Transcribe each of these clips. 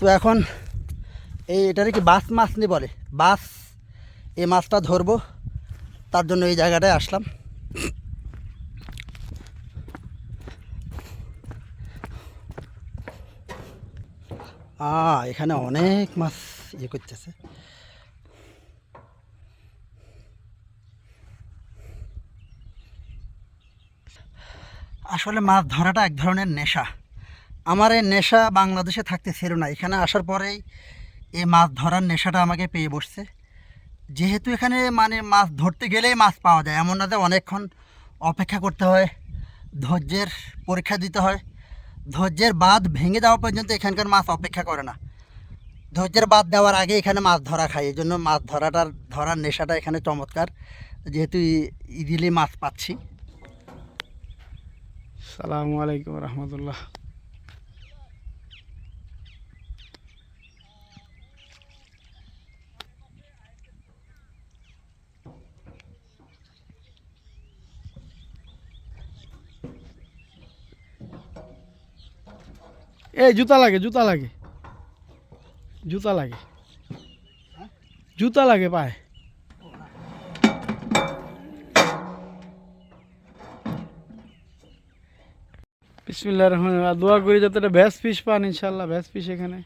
তো এখন এই এটারে কি বাস মাছ নি বলে? বাস এই মাছটা ধরবো, তার জন্য এই জায়গাটায় আসলাম। আ, এখানে অনেক মাছ ইয়ে করতেছে। আসলে মাছ ধরাটা এক ধরনের নেশা। আমার এই নেশা বাংলাদেশে থাকতে ছিল না। এখানে আসার পরেই এই মাছ ধরার নেশাটা আমাকে পেয়ে বসছে। যেহেতু এখানে মানে মাছ ধরতে গেলেই মাছ পাওয়া যায়, এমন না যে অনেকক্ষণ অপেক্ষা করতে হয়, ধৈর্যের পরীক্ষা দিতে হয়। ধৈর্যের বাদ ভেঙে যাওয়া পর্যন্ত এখানকার মাছ অপেক্ষা করে না। ধৈর্যের বাদ দেওয়ার আগে এখানে মাছ ধরা খায় এই জন্য মাছ ধরাটার ধরার নেশাটা এখানে চমৎকার। যেহেতু ইজিলি মাছ পাচ্ছি। সালামু আলাইকুম রহমতুল্লাহ। এই জুতা লাগে জুতা লাগে। জুতা লাগে। জুতা লাগে পায়। বিসমিল্লাহ রহমান দোয়া করি যাতে একটা ভ্যাস পিস পান ইনশাল্লাহ ভ্যাস পিস এখানে।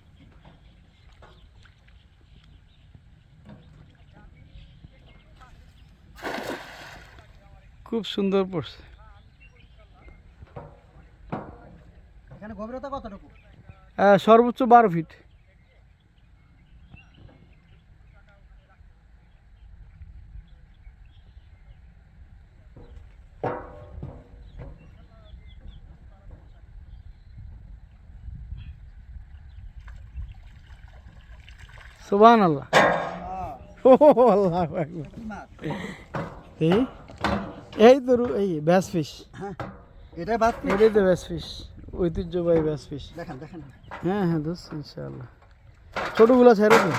খুব সুন্দর পড়ছে। গভীরতা কতটুকু? সর্বোচ্চ বারো ফিট সুবহান আল্লাহ ও আল্লাহ এই? এই তো এই ব্যাস ফিশ হ্যাঁ এটাই বাদ এটাই তো ব্যাস ফিশ ঐতিহ্যবাহী ব্যাস ফিশ দেখেন দেখেন। হ্যাঁ হ্যাঁ দোস্ত ইনশাআল্লাহ। ছোটোগুলো ছেড়ে দিন।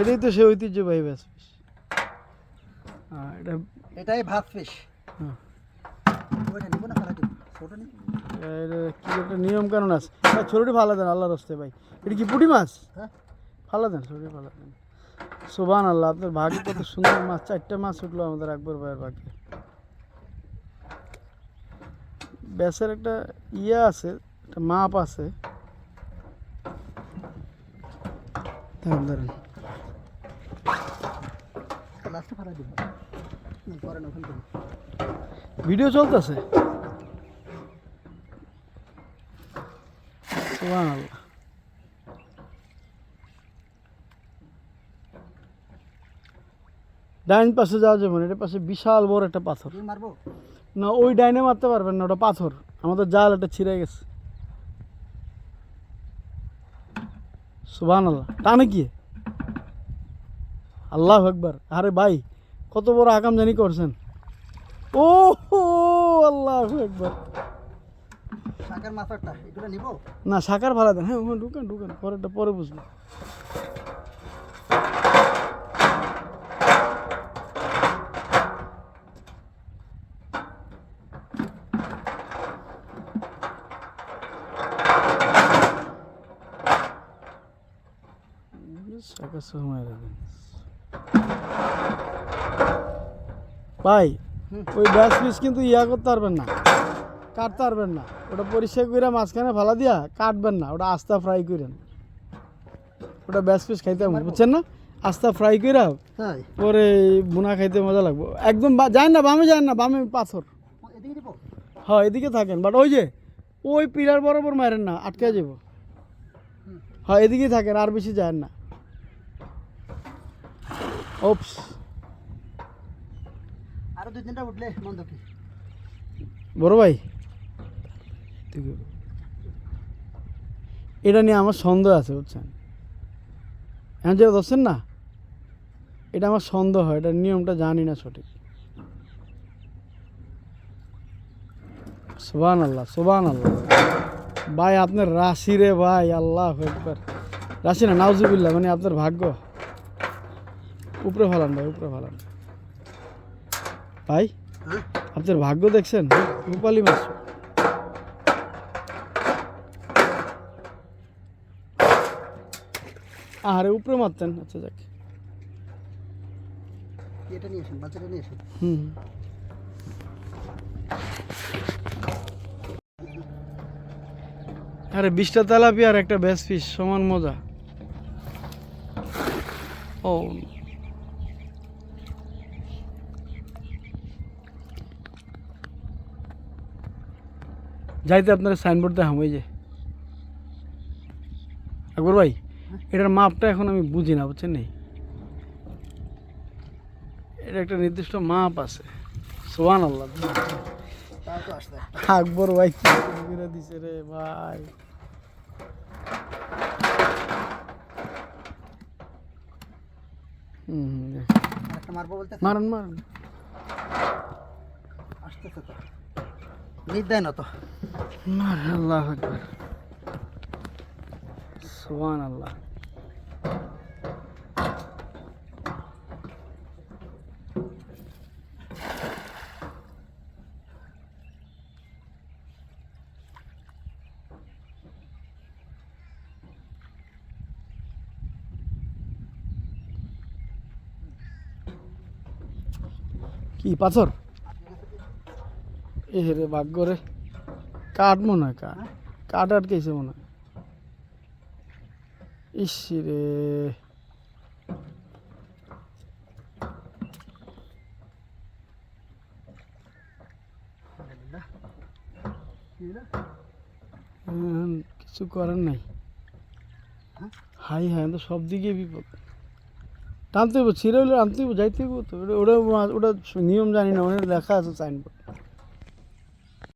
এটাই তো সে ঐতিহ্যবাহী ব্যাস হ্যাঁ এটা এটাই ভাত ফেলা নিবো এটা কি একটা নিয়ম কানুন আছে? ভাই ছোটোটি ভালো দেন আল্লাহ রস্তে ভাই। এটা কি পুঁটি মাছ? হ্যাঁ। ভালো দেন ছোটোটি ভালো দেন। সুবান আল্লাহ আপনার ভাগ্য কত সুন্দর মাছ। চারটে মাছ উঠল আমাদের আকবর ভাইয়ের ভাগ্যে। ব্যাসের একটা ইয়ে আছে একটা মাপ আছে। ভিডিও চলতেছে? ডাইন পাশে যাওয়া যাবে না এটা পাশে বিশাল বড় একটা পাথর। মারবো? না ওই ডাইনে মারতে পারবেন না ওটা পাথর। আমাদের জাল এটা ছিঁড়ে গেছে। সুবান আল্লাহ টানে কি? আল্লাহ একবার আরে ভাই কত বড় আকাম জানি করছেন। ও আল্লাহ একবার শাকের মাথারটা এগুলো নিবো? না সাকার ভাড়া দেন। হ্যাঁ ঢুকেন ঢুকেন। পরেরটা পরে বুঝব। সাকার সময় দেন। ভাই ওই ব্যাস পিস কিন্তু ইয়া করতে পারবেন না। কাটতে পারবেন না। ওটা পরিষ্কার করে মাঝখানে ফালা দিয়া কাটবেন না। ওটা আস্তা ফ্রাই করেন ওটা ব্যাস পিস খাইতে বুঝছেন না? আস্তা ফ্রাই করে হ্যাঁ পরে বুনা খাইতে মজা লাগবে। একদম যায় না বামে যায় না বামে পাথর। হ্যাঁ এদিকে থাকেন। বাট ওই যে ওই পিলার বরাবর মারেন না আটকে যাব হ্যাঁ এদিকেই থাকেন আর বেশি যায় না। ওপস আরও দুই তিনটা উঠলে কি? বড় ভাই। এটা নিয়ে আমার সন্দেহ আছে বুঝছেন? এখন যে ধরছেন না এটা আমার সন্দেহ হয় এটা নিয়মটা জানি না সঠিক। সুবান আল্লাহ সুবান আল্লাহ ভাই আপনার রাশি রে ভাই আল্লাহ একবার রাশি না নাউজুবিল্লাহ মানে আপনার ভাগ্য। উপরে ফালান ভাই উপরে ফালান। ভাই হ্যাঁ? আপনার ভাগ্য দেখছেন? রূপালি মাছ। আরে উপরে মারতেন। আচ্ছা যাক। এটা নিয়ে বাচ্চাটা নিয়ে হুম। আরে বিশটা তেলাপি আর একটা ব্যাস ফিস সমান মজা। ও যাইতে আপনার সাইনবোর্ড দেখাম ওই যে আকবর ভাই এটার মাপটা এখন আমি বুঝি না বুঝছেন নেই এটা একটা নির্দিষ্ট মাপ আছে। সোহান আল্লাহ আসতে আকবর ভাই দিছে রে ভাই? মারুন মারুন। আসতেছে তো। লিড না তো। আল্লাহ আকবর। সোহান আল্লাহ কি পাথর? এ রে ভাগ্য রে। কাঠ মনে হয়, কাঠ। কাঠ আটকেছে মনে হয়। ইস রে। কিছু করার নাই। হাই হাই, তো সব দিকে বিপদ। টানতে হইব, ছিঁড়ে হলে আনতে হইব, যাইতে হইব তো। ওটা ওটা ওটা নিয়ম জানি না ওখানে লেখা আছে সাইনবোর্ড।